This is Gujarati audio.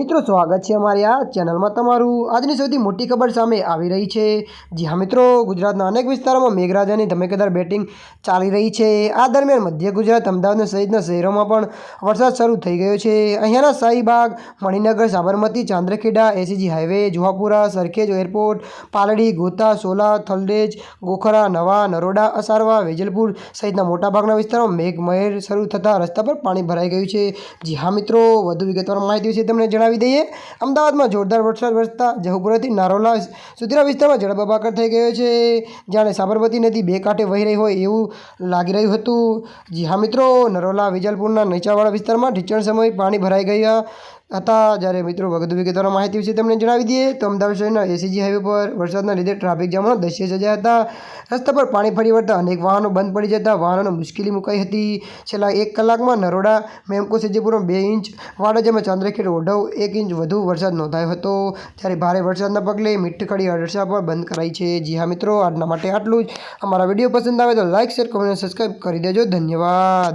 મિત્રો, સ્વાગત છે અમારી આ ચેનલમાં તમારું. આજની સૌથી મોટી ખબર સામે આવી રહી છે. જી હા, મિત્રો, ગુજરાતના અનેક વિસ્તારોમાં મેઘરાજાની ધમેકેદાર બેટિંગ ચાલી રહી છે. આ દરમિયાન મધ્ય ગુજરાત, અમદાવાદ સહિતના શહેરોમાં પણ વરસાદ શરૂ થઈ ગયો છે. અહીંયાના Shahibaug Maninagar, Sabarmati, Chandkheda, SG highway, Juhapura, Sarkhej airport, Paldi, Gota, Sola Thaltej Gokhra, નવા, નરોડા, અસારવા, વેજલપુર સહિતના મોટાભાગના વિસ્તારોમાં મેઘમહેર શરૂ થતાં રસ્તા પર પાણી ભરાઈ ગયું છે. જી હા, મિત્રો, વધુ વિગતવાર માહિતી વિશે તમને જણાવી દઈએ. અમદાવાદમાં જોરદાર વરસાદ વરસતા જહુપુરાથી નારોલા સુધીના વિસ્તારમાં જળબંબાકાર થઈ ગયો છે. જાણે સાબરમતી નદી બે કાંઠે વહી રહી હોય એવું લાગી રહ્યું હતું. જી હા મિત્રો, નરોલા વિજલપુરના નીચાવાળા વિસ્તારમાં ઢીચણ સમયે પાણી ભરાઈ ગયા. હતા. જ્યારે મિત્રો વધુ વિગતવાર માહિતી વિશે તમને જણાવી દઈએ, તો અમદાવાદ શહેરના એસીજી હાઈવે પર વરસાદના લીધે ટ્રાફિક જામનો દશ્ય સર્જાયા હતા. રસ્તા પર પાણી ફરી વળતા અનેક વાહનો બંધ પડી જતા વાહનોને મુશ્કેલી મુકાઈ હતી. છેલ્લા એક કલાકમાં નરોડા, મેમકો, સિદ્ધિપુરમાં બે ઇંચ વાડજમાં ચાંદ્રખેડ, ઓઢવ એક ઇંચ વધુ વરસાદ નોંધાયો હતો. ત્યારે ભારે વરસાદના પગલે મીઠખડી અડસા પર બંધ કરાઈ છે. જી હા મિત્રો, આજના માટે આટલું જ. અમારા વીડિયો પસંદ આવે તો લાઇક શેર કમેન્ટ સબસ્ક્રાઈબ કરી દેજો. ધન્યવાદ.